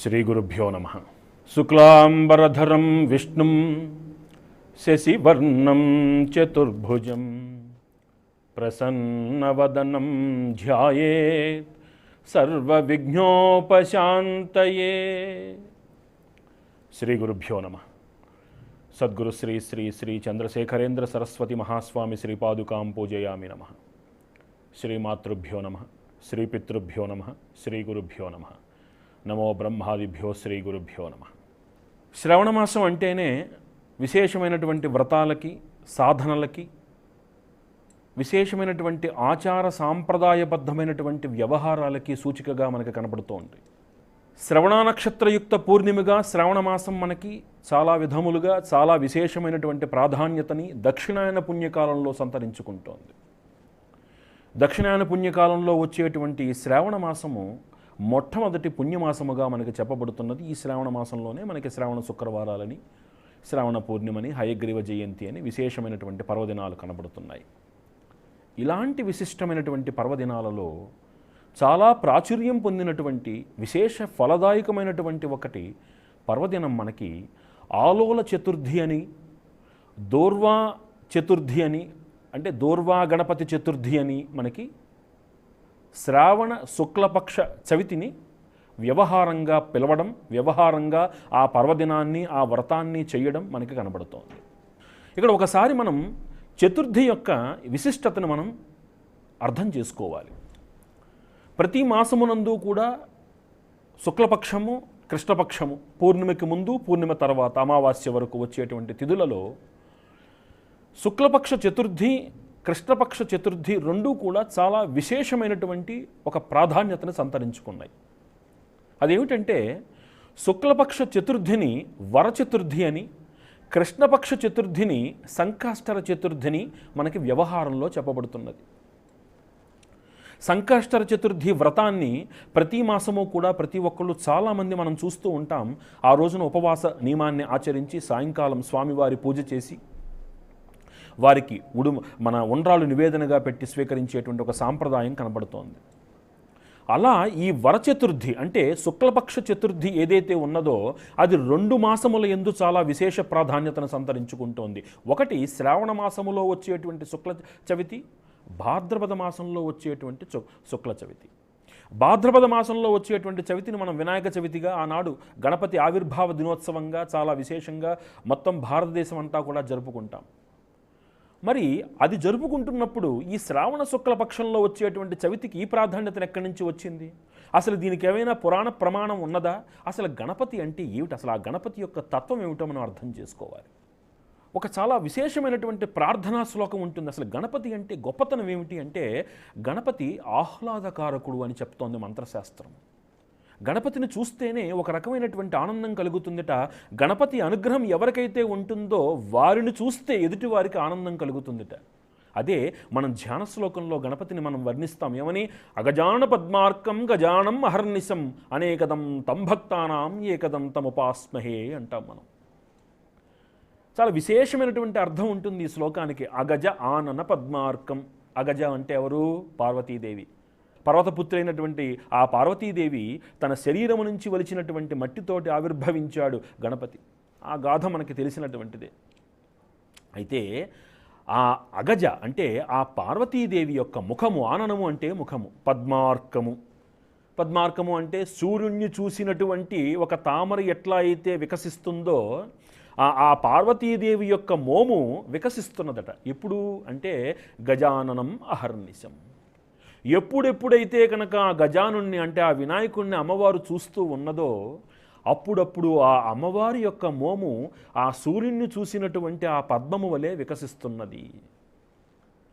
శ్రీగురుభ్యో నమ శుక్లాంబరధరం విష్ణుం శశివర్ణం చతుర్భుజం ప్రసన్నవదనం ధ్యాయేత్ సర్వవిఘ్నోపశాంతయే శ్రీ గురుభ్యో నమ సద్గురు శ్రీ శ్రీ శ్రీ చంద్రశేఖరేంద్ర సరస్వతి మహాస్వామి శ్రీపాదుకాం పూజయామి నమ శ్రీమాతృభ్యో నమ శ్రీపితృభ్యో నమ శ్రీ గురుభ్యో నమో బ్రహ్మాదిభ్యో శ్రీ గురుభ్యో నమ. శ్రవణమాసం అంటేనే విశేషమైనటువంటి వ్రతాలకి సాధనలకి విశేషమైనటువంటి ఆచార సాంప్రదాయబద్ధమైనటువంటి వ్యవహారాలకి సూచికగా మనకి కనపడుతూ ఉంది శ్రవణ నక్షత్రయుక్త పూర్ణిమగా శ్రావణమాసం మనకి చాలా విధములుగా చాలా విశేషమైనటువంటి ప్రాధాన్యతని దక్షిణాయన పుణ్యకాలంలో సంతరించుకుంటోంది. దక్షిణాయన పుణ్యకాలంలో వచ్చేటువంటి శ్రావణ మాసము మొట్టమొదటి పుణ్యమాసముగా మనకి చెప్పబడుతున్నది ఈ శ్రావణ మాసంలోనే మనకి శ్రావణ శుక్రవారాలని శ్రావణ పూర్ణిమని హయగ్రీవ జయంతి అని విశేషమైనటువంటి పర్వదినాలు కనబడుతున్నాయి. ఇలాంటి విశిష్టమైనటువంటి పర్వదినాలలో చాలా ప్రాచుర్యం పొందినటువంటి విశేష ఫలదాయకమైనటువంటి ఒకటి పర్వదినం మనకి ఆలోల చతుర్థి అని దోర్వా చతుర్థి అని అంటే దోర్వా గణపతి చతుర్థి అని మనకి శ్రావణ శుక్లపక్ష చవితిని వ్యవహారంగా పిలవడం వ్యవహారంగా ఆ పర్వదినాన్ని ఆ వ్రతాన్ని చేయడం మనకి కనబడుతోంది. ఇక్కడ ఒకసారి మనం చతుర్థి యొక్క విశిష్టతను మనం అర్థం చేసుకోవాలి. ప్రతి మాసమునందు కూడా శుక్లపక్షము కృష్ణపక్షము పూర్ణిమకి ముందు పూర్ణిమ తర్వాత అమావాస్య వరకు వచ్చేటువంటి తిథులలో శుక్లపక్ష చతుర్థి కృష్ణపక్ష చతుర్థి రెండూ కూడా చాలా విశేషమైనటువంటి ఒక ప్రాధాన్యతను సంతరించుకున్నాయి. అదేమిటంటే శుక్లపక్ష చతుర్థిని వరచతుర్థి అని కృష్ణపక్ష చతుర్థిని సంకాష్టర చతుర్థిని మనకి వ్యవహారంలో చెప్పబడుతున్నది. సంకాష్టర చతుర్థి వ్రతాన్ని ప్రతి మాసము కూడా ప్రతి ఒక్కళ్ళు చాలామంది మనం చూస్తూ ఉంటాం. ఆ రోజున ఉపవాస నియమాన్ని ఆచరించి సాయంకాలం స్వామివారి పూజ చేసి వారికి ఉడు మన ఉండ్రాలు నివేదనగా పెట్టి స్వీకరించేటువంటి ఒక సాంప్రదాయం కనబడుతోంది. అలా ఈ వరచతుర్థి అంటే శుక్లపక్ష చతుర్థి ఏదైతే ఉన్నదో అది రెండు మాసముల ఎందు చాలా విశేష ప్రాధాన్యతను సంతరించుకుంటోంది. ఒకటి శ్రావణ మాసములో వచ్చేటువంటి శుక్ల చవితి భాద్రపద మాసంలో వచ్చేటువంటి శుక్ల చవితి. భాద్రపద మాసంలో వచ్చేటువంటి చవితిని మనం వినాయక చవితిగా ఆనాడు గణపతి ఆవిర్భావ దినోత్సవంగా చాలా విశేషంగా మొత్తం భారతదేశం అంతా కూడా జరుపుకుంటాం. మరి అది జరుపుకుంటున్నప్పుడు ఈ శ్రావణ శుక్ల పక్షంలో వచ్చేటువంటి చవితికి ఈ ప్రాధాన్యతను ఎక్కడి నుంచి వచ్చింది? అసలు దీనికి ఏమైనా పురాణ ప్రమాణం ఉన్నదా? అసలు గణపతి అంటే ఏమిటి? అసలు ఆ గణపతి యొక్క తత్వం ఏమిటో మనం అర్థం చేసుకోవాలి. ఒక చాలా విశేషమైనటువంటి ప్రార్థనా శ్లోకం ఉంటుంది. అసలు గణపతి అంటే గొప్పతనం ఏమిటి అంటే గణపతి ఆహ్లాదకారకుడు అని చెప్తోంది మంత్రశాస్త్రం. గణపతిని చూస్తేనే ఒక రకమైనటువంటి ఆనందం కలుగుతుందట. గణపతి అనుగ్రహం ఎవరికైతే ఉంటుందో వారిని చూస్తే ఎదుటి వారికి ఆనందం కలుగుతుందట. అదే మనం ధ్యాన శ్లోకంలో గణపతిని మనం వర్ణిస్తాం. ఏమని? అగజాన పద్మార్కం గజానం అహర్నిశం అనేకదం తం భక్తానాం ఏకదం తముపాస్మహే అంటాం మనం. చాలా విశేషమైనటువంటి అర్థం ఉంటుంది ఈ శ్లోకానికి. అగజ ఆనన పద్మార్కం. అగజ అంటే ఎవరు? పార్వతీదేవి. పర్వతపుత్రైనటువంటి ఆ పార్వతీదేవి తన శరీరము నుంచి వలిచినటువంటి మట్టితోటి ఆవిర్భవించాడు గణపతి. ఆ గాథ మనకి తెలిసినటువంటిదే. అయితే ఆ అగజ అంటే ఆ పార్వతీదేవి యొక్క ముఖము ఆననము అంటే ముఖము పద్మార్కము. పద్మార్కము అంటే సూర్యుణ్ణి చూసినటువంటి ఒక తామర ఎట్లా అయితే వికసిస్తుందో ఆ ఆ పార్వతీదేవి యొక్క మోము వికసిస్తున్నదట. ఎప్పుడు? అంటే గజాననం అహర్నిశం. ఎప్పుడెప్పుడైతే కనుక ఆ గజానుణ్ణి అంటే ఆ వినాయకుణ్ణి అమ్మవారు చూస్తూ ఉన్నదో అప్పుడప్పుడు ఆ అమ్మవారి యొక్క మోము ఆ సూర్యుణ్ణి చూసినటువంటి ఆ పద్మము వలె వికసిస్తున్నది.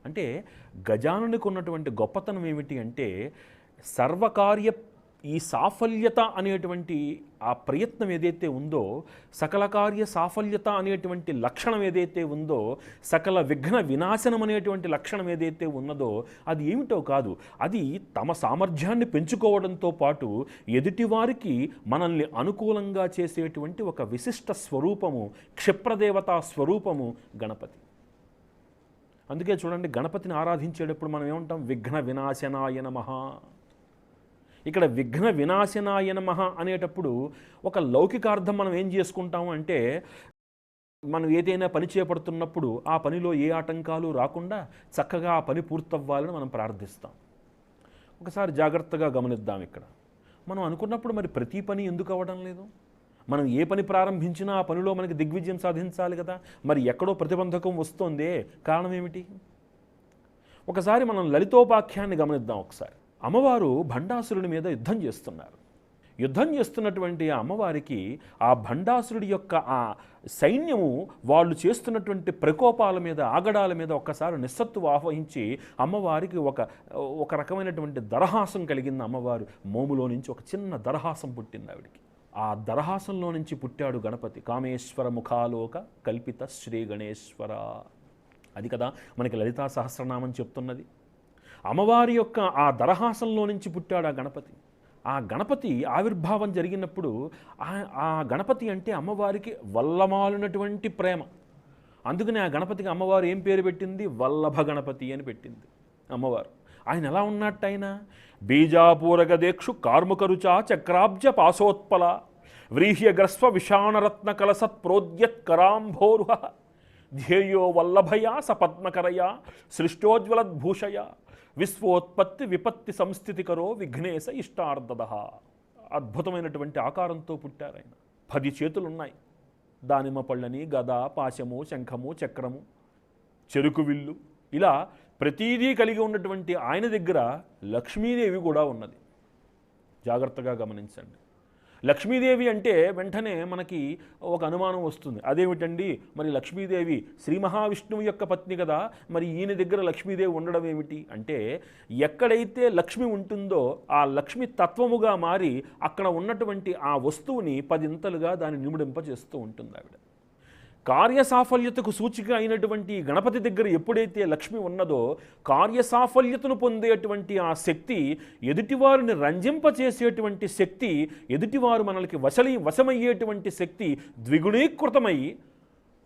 అంటే గజానునికి ఉన్నటువంటి గొప్పతనం ఏమిటి అంటే సర్వకార్య ఈ సాఫల్యత అనేటువంటి ఆ ప్రయత్నం ఏదైతే ఉందో సకల కార్య సాఫల్యత అనేటువంటి లక్షణం ఏదైతే ఉందో సకల విఘ్న వినాశనం అనేటువంటి లక్షణం ఏదైతే ఉన్నదో అది ఏమిటో కాదు. అది తమ సామర్థ్యాన్ని పెంచుకోవడంతో పాటు ఎదుటివారికి మనల్ని అనుకూలంగా చేసేటువంటి ఒక విశిష్ట స్వరూపము క్షిప్రదేవతా స్వరూపము గణపతి. అందుకే చూడండి గణపతిని ఆరాధించేటప్పుడు మనం ఏమంటాం? విఘ్న వినాశనాయ నమః. ఇక్కడ విఘ్న వినాశనాయ నమః అనేటప్పుడు ఒక లౌకికార్థం మనం ఏం చేసుకుంటాము అంటే మనం ఏదైనా పని చేపడుతున్నప్పుడు ఆ పనిలో ఏ ఆటంకాలు రాకుండా చక్కగా ఆ పని పూర్తవ్వాలని మనం ప్రార్థిస్తాం. ఒకసారి జాగ్రత్తగా గమనిద్దాం ఇక్కడ. మనం అనుకున్నప్పుడు మరి ప్రతి పని ఎందుకు అవ్వడం లేదు? మనం ఏ పని ప్రారంభించినా ఆ పనిలో మనకి దిగ్విజయం సాధించాలి కదా. మరి ఎక్కడో ప్రతిబంధకం వస్తోందే కారణం ఏమిటి? ఒకసారి మనం లలితోపాఖ్యాన్ని గమనిద్దాం ఒకసారి. అమ్మవారు భండాసురుడి మీద యుద్ధం చేస్తున్నారు. యుద్ధం చేస్తున్నటువంటి ఆ అమ్మవారికి ఆ భండాసురుడి యొక్క ఆ సైన్యము వాళ్ళు చేస్తున్నటువంటి ప్రకోపాల మీద ఆగడాల మీద ఒక్కసారి నిస్సత్తు ఆహ్వహించి అమ్మవారికి ఒక ఒక రకమైనటువంటి దరహాసం కలిగింది అమ్మవారు. మోములో నుంచి ఒక చిన్న దరహాసం పుట్టింది ఆవిడికి. ఆ దరహాసంలో నుంచి పుట్టాడు గణపతి. కామేశ్వర ముఖాలోక కల్పిత శ్రీ గణేశ్వర. అది కదా మనకి లలితా సహస్రనామం చెప్తున్నది. అమ్మవారి యొక్క ఆ దరహాసంలో నుంచి పుట్టాడు ఆ గణపతి. ఆ గణపతి ఆవిర్భావం జరిగినప్పుడు ఆ ఆ గణపతి అంటే అమ్మవారికి వల్లమాలినటువంటి ప్రేమ. అందుకనే ఆ గణపతికి అమ్మవారు ఏం పేరు పెట్టింది? వల్లభ గణపతి అని పెట్టింది అమ్మవారు. ఆయన ఎలా ఉన్నట్టు ఆయన? బీజాపూరక దీక్షు కార్ముకరుచా చక్రాబ్జ పాశోత్పల వ్రీహ్యగ్రస్వ విషాణరత్న కలసత్ ప్రోద్యత్కరాంభోరుహ ధ్యేయో వల్లభయా సపద్మకరయా సృష్టోజ్వలద్భూషయ. విశ్వోత్పత్తి విపత్తి సంస్థితికరో విఘ్నేశ ఇష్టార్థద అద్భుతమైనటువంటి ఆకారంతో పుట్టారు ఆయన. పది చేతులున్నాయి. దానిమ్మ పళ్ళని గద పాశము శంఖము చక్రము చెరుకు విల్లు. ఇలా ప్రతీదీ కలిగి ఉన్నటువంటి ఆయన దగ్గర లక్ష్మీదేవి కూడా ఉన్నది. జాగ్రత్తగా గమనించండి. లక్ష్మీదేవి అంటే వెంటనే మనకి ఒక అనుమానం వస్తుంది. అదేమిటండి? మరి లక్ష్మీదేవి శ్రీ మహావిష్ణువు యొక్క పత్ని కదా మరి ఈయన దగ్గర లక్ష్మీదేవి ఉండడం ఏమిటి? అంటే ఎక్కడైతే లక్ష్మి ఉంటుందో ఆ లక్ష్మి తత్వముగా మారి అక్కడ ఉన్నటువంటి ఆ వస్తువుని పదింతలుగా దాన్ని నిముడింపజేస్తూ ఉంటుంది ఆవిడ. కార్యసాఫల్యతకు సూచిక అయినటువంటి గణపతి దగ్గర ఎప్పుడైతే లక్ష్మి ఉన్నదో కార్యసాఫల్యతను పొందేటువంటి ఆ శక్తి ఎదుటివారిని రంజింపచేసేటువంటి శక్తి ఎదుటివారు మనల్కి వశలి వశమయ్యేటువంటి శక్తి ద్విగుణీకృతమై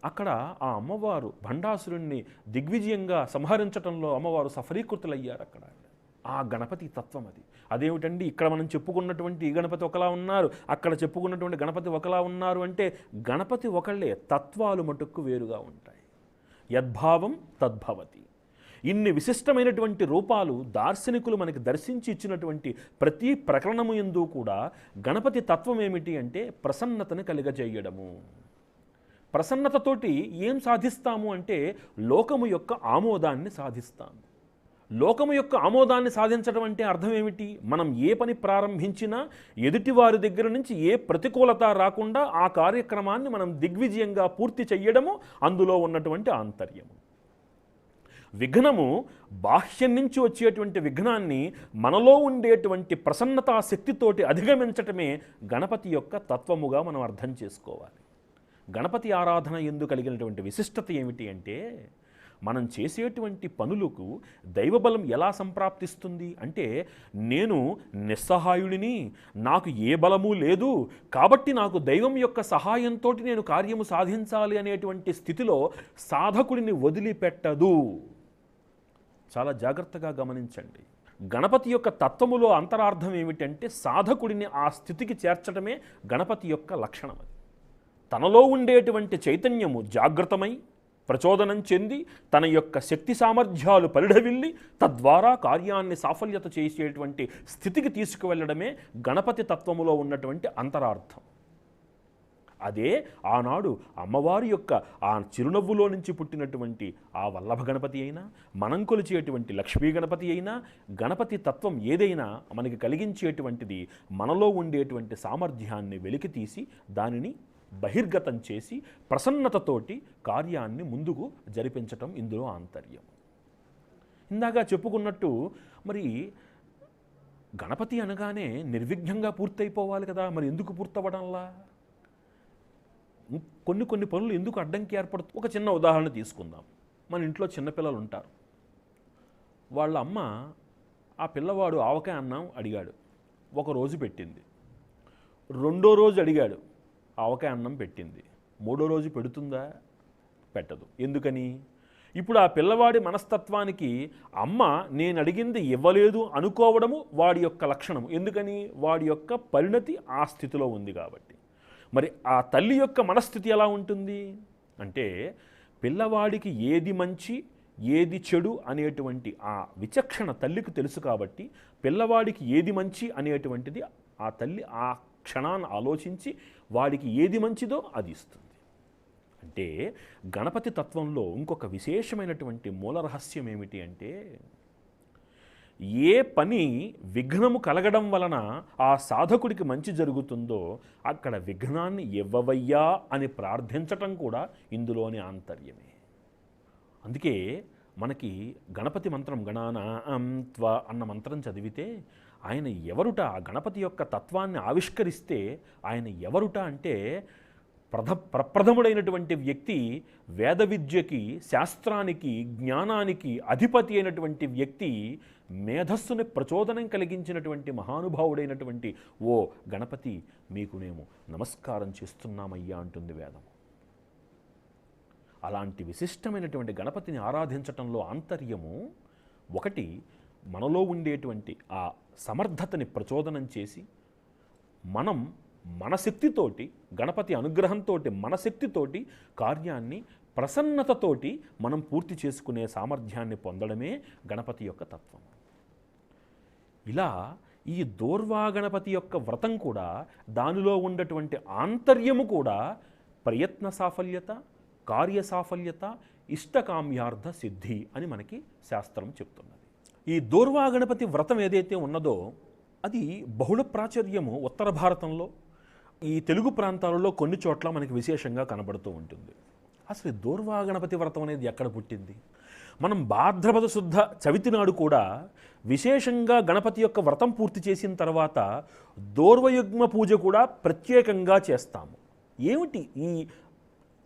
అక్కడ ఆ అమ్మవారు భండాసురుణ్ణి దిగ్విజయంగా సంహరించటంలో అమ్మవారు సఫలీకృతులయ్యారు అక్కడ ఆ గణపతి తత్వం అది. అదేమిటండి? ఇక్కడ మనం చెప్పుకున్నటువంటి ఈ గణపతి ఒకలా ఉన్నారు అక్కడ చెప్పుకున్నటువంటి గణపతి ఒకలా ఉన్నారు అంటే గణపతి ఒకళ్ళే తత్వాలు మటుక్కు వేరుగా ఉంటాయి. యద్భావం తద్భవతి. ఇన్ని విశిష్టమైనటువంటి రూపాలు దార్శనికులు మనకి దర్శించి ఇచ్చినటువంటి ప్రతి ప్రకరణము ఎందు కూడా గణపతి తత్వం ఏమిటి అంటే ప్రసన్నతను కలిగజేయడము. ప్రసన్నతతోటి ఏం సాధిస్తాము అంటే లోకము యొక్క ఆమోదాన్ని సాధిస్తాము. లోకము యొక్క ఆమోదాన్ని సాధించడం అంటే అర్థం ఏమిటి? మనం ఏ పని ప్రారంభించినా ఎదుటివారి దగ్గర నుంచి ఏ ప్రతికూలత రాకుండా ఆ కార్యక్రమాన్ని మనం దిగ్విజయంగా పూర్తి చెయ్యడము అందులో ఉన్నటువంటి ఆంతర్యము. విఘ్నము బాహ్యం నుంచి వచ్చేటువంటి విఘ్నాన్ని మనలో ఉండేటువంటి ప్రసన్నతా శక్తితోటి అధిగమించటమే గణపతి యొక్క తత్వముగా మనం అర్థం చేసుకోవాలి. గణపతి ఆరాధన ఎందు కలిగినటువంటి విశిష్టత ఏమిటి అంటే మనం చేసేటువంటి పనులకు దైవబలం ఎలా సంప్రాప్తిస్తుంది అంటే నేను నిస్సహాయుడిని నాకు ఏ బలము లేదు కాబట్టి నాకు దైవం యొక్క సహాయంతో నేను కార్యము సాధించాలి అనేటువంటి స్థితిలో సాధకుడిని వదిలిపెట్టదు. చాలా జాగ్రత్తగా గమనించండి. గణపతి యొక్క తత్వములో అంతరార్థం ఏమిటంటే సాధకుడిని ఆ స్థితికి చేర్చడమే గణపతి యొక్క లక్షణం అది. తనలో ఉండేటువంటి చైతన్యము జాగ్రత్తమై ప్రచోదనం చెంది తన యొక్క శక్తి సామర్థ్యాలు పరిఢవిల్లి తద్వారా కార్యాన్ని సాఫల్యత చేసేటువంటి స్థితికి తీసుకువెళ్ళడమే గణపతి తత్వములో ఉన్నటువంటి అంతరార్థం. అదే ఆనాడు అమ్మవారి యొక్క ఆ చిరునవ్వులో నుంచి పుట్టినటువంటి ఆ వల్లభ గణపతి అయినా మనం కొలిచేటువంటి లక్ష్మీ గణపతి అయినా గణపతి తత్వం ఏదైనా మనకి కలిగించేటువంటిది మనలో ఉండేటువంటి సామర్థ్యాన్ని వెలికి తీసి దానిని బహిర్గతం చేసి ప్రసన్నతతోటి కార్యాన్ని ముందుకు జరిపించటం ఇందులో ఆంతర్యం. ఇందాక చెప్పుకున్నట్టు మరి గణపతి అనగానే నిర్విఘ్నంగా పూర్తయిపోవాలి కదా మరి ఎందుకు పూర్తవడంలా? కొన్ని కొన్ని పనులు ఎందుకు అడ్డంకి ఏర్పడుతుంది ఒక చిన్న ఉదాహరణ తీసుకుందాం. మన ఇంట్లో చిన్నపిల్లలు ఉంటారు వాళ్ళ అమ్మ ఆ పిల్లవాడు ఆవకాయ అన్నం అడిగాడు. ఒక రోజు పెట్టింది. రెండో రోజు అడిగాడు. ఆవకాయ అన్నం పెట్టింది. మూడో రోజు పెడుతుందా? పెట్టదు. ఎందుకని? ఇప్పుడు ఆ పిల్లవాడి మనస్తత్వానికి అమ్మ నేను అడిగింది ఇవ్వలేదు అనుకోవడము వాడి యొక్క లక్షణం ఎందుకని? వాడి యొక్క పరిణతి ఆ స్థితిలో ఉంది కాబట్టి. మరి ఆ తల్లి యొక్క మనస్థితి ఎలా ఉంటుంది? అంటే పిల్లవాడికి ఏది మంచి ఏది చెడు అనేటువంటి ఆ విచక్షణ తల్లికి తెలుసు కాబట్టి పిల్లవాడికి ఏది మంచి అనేటువంటిది ఆ తల్లి ఆ క్షణాన్ని ఆలోచించి వాడికి ఏది మంచిదో అది ఇస్తుంది. అంటే గణపతి తత్వంలో ఇంకొక విశేషమైనటువంటి మూల రహస్యం ఏమిటి అంటే ఏ పని విఘ్నము కలగడం వలన ఆ సాధకుడికి మంచి జరుగుతుందో అక్కడ విఘ్నాన్ని ఇవ్వవయ్యా అని ప్రార్థించటం కూడా ఇందులోని ఆంతర్యమే. అందుకే మనకి గణపతి మంత్రం గణాన త్వ అన్న మంత్రం చదివితే ఆయన ఎవరుట? ఆ గణపతి యొక్క తత్వాన్ని ఆవిష్కరిస్తే ఆయన ఎవరుట అంటే ప్రథ ప్రప్రథముడైనటువంటి వ్యక్తి వేద విద్యకి శాస్త్రానికి జ్ఞానానికి అధిపతి అయినటువంటి వ్యక్తి మేధస్సుని ప్రచోదనం కలిగించినటువంటి మహానుభావుడైనటువంటి ఓ గణపతి మీకు మేము నమస్కారం చేస్తున్నామయ్యా అంటుంది వేదం అలాంటి విశిష్టమైనటువంటి గణపతిని ఆరాధించటంలో ఆంతర్యము ఒకటి మనలో ఉండేటువంటి ఆ సమర్థతని ప్రచోదనం చేసి మనం మన శక్తితోటి గణపతి అనుగ్రహంతో మన శక్తితోటి కార్యాన్ని ప్రసన్నతతోటి మనం పూర్తి చేసుకునే సామర్థ్యాన్ని పొందడమే గణపతి యొక్క తత్వం. ఇలా ఈ దోర్వా గణపతి యొక్క వ్రతం కూడా దానిలో ఉన్నటువంటి ఆంతర్యము కూడా ప్రయత్న సాఫల్యత కార్య సాఫల్యత ఇష్టకామ్యార్థ సిద్ధి అని మనకి శాస్త్రం చెప్తున్నది. ఈ దోర్వా గణపతి వ్రతం ఏదైతే ఉన్నదో అది బహుళ ప్రాచుర్యము ఉత్తర భారతంలో ఈ తెలుగు ప్రాంతాలలో కొన్ని చోట్ల మనకి విశేషంగా కనబడుతూ ఉంటుంది. అసలు ఈ గణపతి వ్రతం అనేది ఎక్కడ పుట్టింది? మనం భాద్రపద శుద్ధ చవితి నాడు కూడా విశేషంగా గణపతి యొక్క వ్రతం పూర్తి చేసిన తర్వాత దోర్వయుగ్మ పూజ కూడా ప్రత్యేకంగా చేస్తాము. ఏమిటి ఈ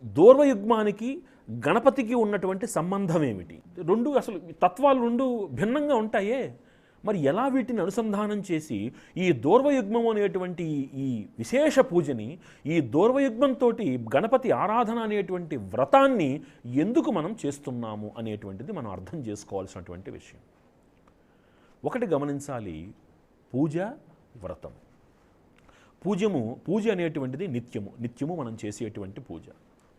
దోర్వయుగ్మానికి గణపతికి ఉన్నటువంటి సంబంధం ఏమిటి? రెండు అసలు తత్వాలు రెండు భిన్నంగా ఉంటాయే. మరి ఎలా వీటిని అనుసంధానం చేసి ఈ దోర్వయుగ్మం అనేటువంటి ఈ- విశేష పూజని ఈ దూర్వయుగ్మంతో గణపతి ఆరాధన అనేటువంటి వ్రతాన్ని ఎందుకు మనం చేస్తున్నాము అనేటువంటిది మనం అర్థం చేసుకోవాల్సినటువంటి విషయం. ఒకటి గమనించాలి పూజ వ్రతం. పూజము పూజ అనేటువంటిది నిత్యము. నిత్యము మనం చేసేటువంటి పూజ.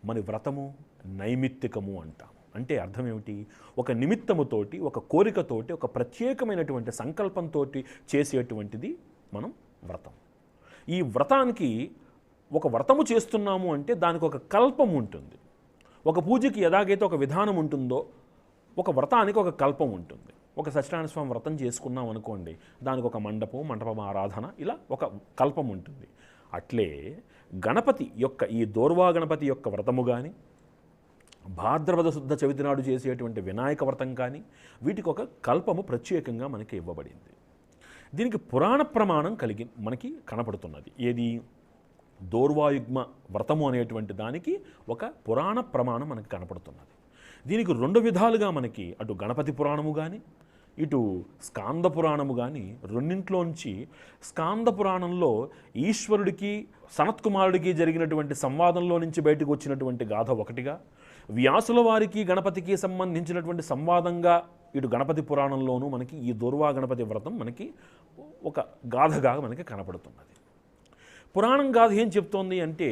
మన వ్రతము నైమిత్తికము అంటాం. అంటే అర్థం ఏమిటి? ఒక నిమిత్తముతోటి ఒక కోరికతోటి ఒక ప్రత్యేకమైనటువంటి సంకల్పంతో చేసేటువంటిది మనం వ్రతం. ఈ వ్రతానికి ఒక వ్రతము చేస్తున్నాము అంటే దానికి ఒక కల్పం ఉంటుంది. ఒక పూజకి ఎలాగైతే ఒక విధానం ఉంటుందో ఒక వ్రతానికి ఒక కల్పం ఉంటుంది. ఒక సత్యనారాయణ స్వామి వ్రతం చేసుకున్నాం అనుకోండి దానికి ఒక మండపం మండపం ఆరాధన ఇలా ఒక కల్పం ఉంటుంది. అట్లే గణపతి యొక్క ఈ దోర్వా గణపతి యొక్క వ్రతము కానీ భాద్రపద శుద్ధ చవితి నాడు చేసేటువంటి వినాయక వ్రతం కానీ వీటికి ఒక కల్పము ప్రత్యేకంగా మనకి ఇవ్వబడింది. దీనికి పురాణ ప్రమాణం కలిగి మనకి కనపడుతున్నది. ఏది? దోర్వాయుగ్మ వ్రతము అనేటువంటి దానికి ఒక పురాణ ప్రమాణం మనకి కనపడుతున్నది. దీనికి రెండు విధాలుగా మనకి అటు గణపతి పురాణము కానీ ఇటు స్కాంద పురాణము కానీ రెండింట్లోంచి స్కాంద పురాణంలో ఈశ్వరుడికి సనత్కుమారుడికి జరిగినటువంటి సంవాదంలో నుంచి బయటకు వచ్చినటువంటి గాథ ఒకటిగా వ్యాసుల వారికి గణపతికి సంబంధించినటువంటి సంవాదంగా ఇటు గణపతి పురాణంలోనూ మనకి ఈ దుర్వా గణపతి వ్రతం మనకి ఒక గాథగా మనకి కనపడుతున్నది. పురాణం గాథ ఏం చెప్తోంది అంటే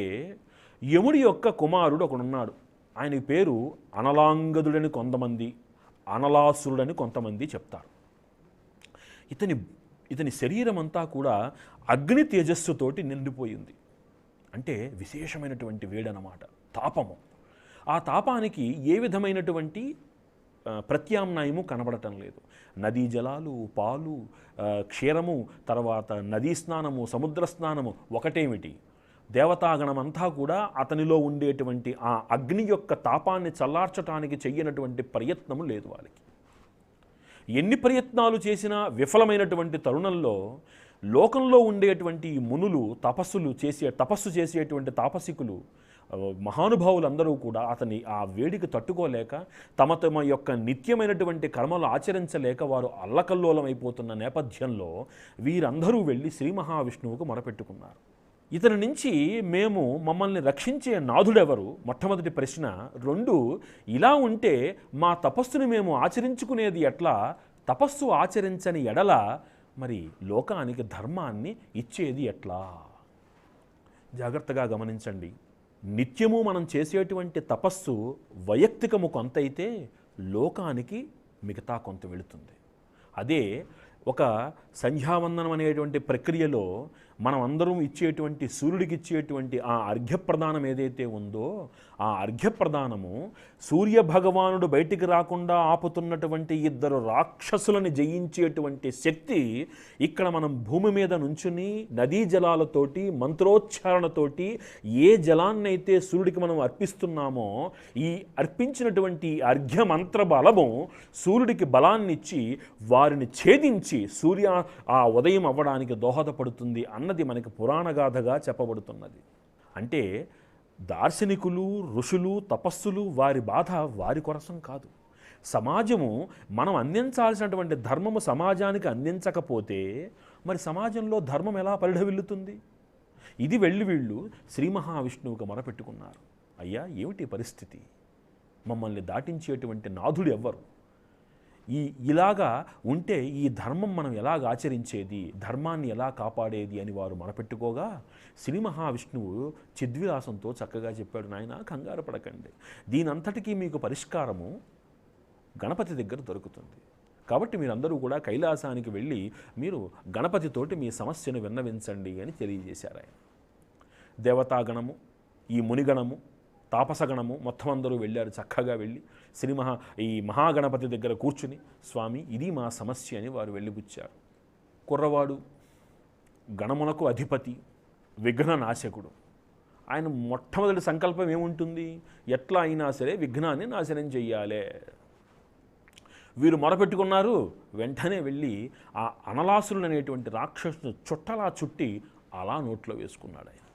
యముడి యొక్క కుమారుడు ఒకడున్నాడు. ఆయన పేరు అనలాంగదుడని కొంతమంది అనలాసురుడని కొంతమంది చెప్తారు. ఇతని ఇతని శరీరం అంతా కూడా అగ్ని తేజస్సుతోటి నిండిపోయింది. అంటే విశేషమైనటువంటి వేడనమాట తాపము. ఆ తాపానికి ఏ విధమైనటువంటి ప్రత్యామ్నాయము కనబడటం లేదు. నదీ జలాలు పాలు క్షీరము తర్వాత నదీ స్నానము సముద్ర స్నానము ఒకటేమిటి? దేవతాగణమంతా కూడా అతనిలో ఉండేటువంటి ఆ అగ్ని యొక్క తాపాన్ని చల్లార్చటానికి చెయ్యనటువంటి ప్రయత్నము లేదు వాళ్ళకి. ఎన్ని ప్రయత్నాలు చేసినా విఫలమైనటువంటి తరుణంలో లోకంలో ఉండేటువంటి ఈ మునులు తపస్సులు చేసే తపస్సు చేసేటువంటి తాపసికులు మహానుభావులందరూ కూడా అతని ఆ వేడికి తట్టుకోలేక తమ తమ యొక్క నిత్యమైనటువంటి కర్మలు ఆచరించలేక వారు అల్లకల్లోలం అయిపోతున్న నేపథ్యంలో వీరందరూ వెళ్ళి శ్రీ మహావిష్ణువుకు మొరపెట్టుకున్నారు. ఇతని నుంచి మేము మమ్మల్ని రక్షించే నాథుడెవరు? మొట్టమొదటి ప్రశ్న రెండు ఇలా ఉంటే మా తపస్సును మేము ఆచరించుకునేది ఎట్లా? తపస్సు ఆచరించని ఎడల మరి లోకానికి ధర్మాన్ని ఇచ్చేది ఎట్లా? జాగ్రత్తగా గమనించండి. నిత్యము మనం చేసేటువంటి తపస్సు వైయక్తికము కొంత అయితే లోకానికి మిగతా కొంత వెళుతుంది. అదే ఒక సంధ్యావందనం అనేటువంటి ప్రక్రియలో మనం అందరం ఇచ్చేటువంటి సూర్యుడికి ఇచ్చేటువంటి ఆ అర్ఘ్యప్రదానం ఏదైతే ఉందో ఆ అర్ఘ్యప్రదానము సూర్య భగవానుడు బయటికి రాకుండా ఆపుతున్నటువంటి ఇద్దరు రాక్షసులను జయించేటువంటి శక్తి ఇక్కడ మనం భూమి మీద నుంచుని నదీ జలాలతోటి మంత్రోచ్చారణతోటి ఏ జలాన్నైతే సూర్యుడికి మనం అర్పిస్తున్నామో ఈ అర్పించినటువంటి అర్ఘ్య మంత్ర బలము సూర్యుడికి బలాన్నిచ్చి వారిని ఛేదించి సూర్య ఆ ఉదయం అవ్వడానికి దోహదపడుతుంది అన్న అన్నది మనకి పురాణగాథగా చెప్పబడుతున్నది. అంటే దార్శనికులు ఋషులు తపస్సులు వారి బాధ వారి కొరసం కాదు. సమాజము మనం అందించాల్సినటువంటి ధర్మము సమాజానికి అందించకపోతే మరి సమాజంలో ధర్మం ఎలా పరిఢవిల్లుతుంది ఇది వెళ్ళి వీళ్ళు శ్రీ మహావిష్ణువుకి మొరపెట్టుకున్నారు. అయ్యా ఏమిటి పరిస్థితి? మమ్మల్ని దాటించేటువంటి నాథుడు ఎవ్వరు ఈ ఇలాగా ఉంటే ఈ ధర్మం మనం ఎలాగ ఆచరించేది? ధర్మాన్ని ఎలా కాపాడేది అని వారు మనపెట్టుకోగా శ్రీ మహావిష్ణువు చిద్విలాసంతో చక్కగా చెప్పాడు నాయన కంగారు పడకండి. దీనంతటికీ మీకు పరిష్కారము గణపతి దగ్గర దొరుకుతుంది. కాబట్టి మీరందరూ కూడా కైలాసానికి వెళ్ళి మీరు గణపతితోటి మీ సమస్యను విన్నవించండి అని తెలియజేశారు ఆయన. దేవతాగణము ఈ మునిగణము తాపసగణము మొత్తం అందరూ వెళ్ళారు చక్కగా వెళ్ళి. శ్రీ మహా ఈ మహాగణపతి దగ్గర కూర్చుని స్వామి ఇది మా సమస్య అని వారు వెళ్ళిపుచ్చారు. కుర్రవాడు గణమునకు అధిపతి విఘ్న నాశకుడు. ఆయన మొట్టమొదటి సంకల్పం ఏముంటుంది? ఎట్లా అయినా సరే విఘ్నాన్ని నాశనం చెయ్యాలే. వీరు మొరపెట్టుకున్నారు వెంటనే వెళ్ళి ఆ అనలాసులు అనేటువంటి రాక్షసును చుట్టలా చుట్టి అలా నోట్లో వేసుకున్నాడు ఆయన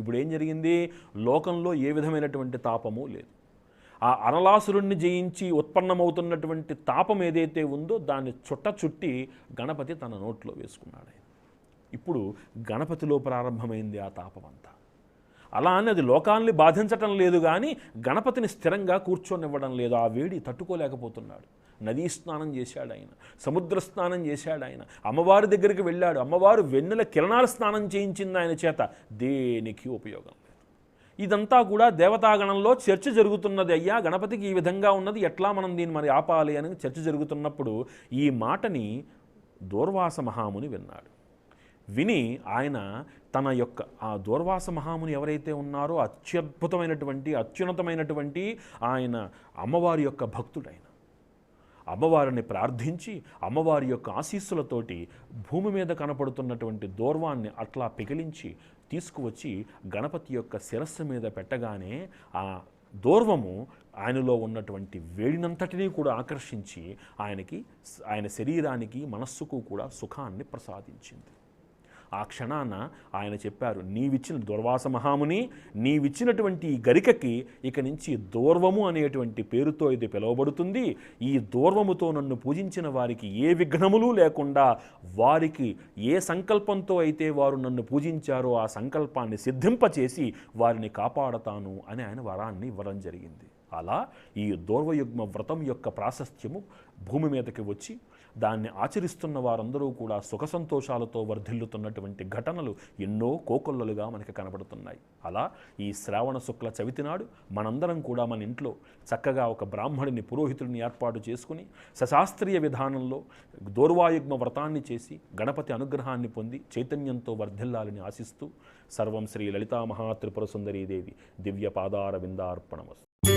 ఇప్పుడు ఏం జరిగింది? లోకంలో ఏ విధమైనటువంటి తాపము లేదు. ఆ అనలాసురుణ్ణి జయించి ఉత్పన్నమవుతున్నటువంటి తాపం ఏదైతే ఉందో దాన్ని చుట్ట చుట్టి గణపతి తన నోట్లో వేసుకున్నాడు ఇప్పుడు గణపతిలో ప్రారంభమైంది ఆ తాపం అంతా అలా అని అది లోకాల్ని బాధించటం లేదు కానీ గణపతిని స్థిరంగా కూర్చొనివ్వడం లేదు. ఆ వేడి తట్టుకోలేకపోతున్నాడు. నదీ స్నానం చేశాడు ఆయన సముద్ర స్నానం చేశాడు ఆయన అమ్మవారి దగ్గరికి వెళ్ళాడు. అమ్మవారు వెన్నెల కిరణాల స్నానం చేయించింది ఆయన చేత దేనికి ఉపయోగం? ఇదంతా కూడా దేవతాగణంలో చర్చ జరుగుతున్నది. అయ్యా గణపతికి ఈ విధంగా ఉన్నది ఎట్లా మనం దీన్ని మరి ఆపాలి అని చర్చ జరుగుతున్నప్పుడు ఈ మాటని దూర్వాస మహాముని విన్నాడు. విని ఆయన తన యొక్క ఆ దూర్వాస మహాముని ఎవరైతే ఉన్నారో అత్యద్భుతమైనటువంటి అత్యున్నతమైనటువంటి ఆయన అమ్మవారి యొక్క భక్తుడైన అమ్మవారిని ప్రార్థించి అమ్మవారి యొక్క ఆశీస్సులతోటి భూమి మీద కనపడుతున్నటువంటి దూర్వాన్ని అట్లా పిగిలించి తీసుకువచ్చి గణపతి యొక్క శిరస్సు మీద పెట్టగానే ఆ దూర్వము ఆయనలో ఉన్నటువంటి వేడినంతటినీ కూడా ఆకర్షించి ఆయనకి ఆయన శరీరానికి మనస్సుకు కూడా సుఖాన్ని ప్రసాదించింది. ఆ క్షణాన ఆయన చెప్పారు నీవిచ్చిన దుర్వాస మహాముని నీవిచ్చినటువంటి ఈ గరికకి ఇక నుంచి దూర్వము అనేటువంటి పేరుతో ఇది పిలువబడుతుంది. ఈ దూర్వముతో నన్ను పూజించిన వారికి ఏ విఘ్నములు లేకుండా వారికి ఏ సంకల్పంతో అయితే వారు నన్ను పూజించారో ఆ సంకల్పాన్ని సిద్ధింపచేసి వారిని కాపాడతాను అని ఆయన వరాన్ని ఇవ్వడం జరిగింది. అలా ఈ దూర్వయుగ్మ వ్రతం యొక్క ప్రాశస్త్యము భూమి మీదకి వచ్చి దాన్ని ఆచరిస్తున్న వారందరూ కూడా సుఖ సంతోషాలతో వర్ధిల్లుతున్నటువంటి ఘటనలు ఎన్నో కోకొల్లలుగా మనకి కనబడుతున్నాయి. అలా ఈ శ్రావణ శుక్ల చవితి నాడు మనందరం కూడా మన ఇంట్లో చక్కగా ఒక బ్రాహ్మణుని పురోహితుడిని ఏర్పాటు చేసుకుని సశాస్త్రీయ విధానంలో దూర్వాయుగ్మ వ్రతాన్ని చేసి గణపతి అనుగ్రహాన్ని పొంది చైతన్యంతో వర్ధిల్లాలని ఆశిస్తూ సర్వం శ్రీ లలితా మహాత్రిపుర సుందరీదేవి దివ్య పాదార విందార్పణమస్తు.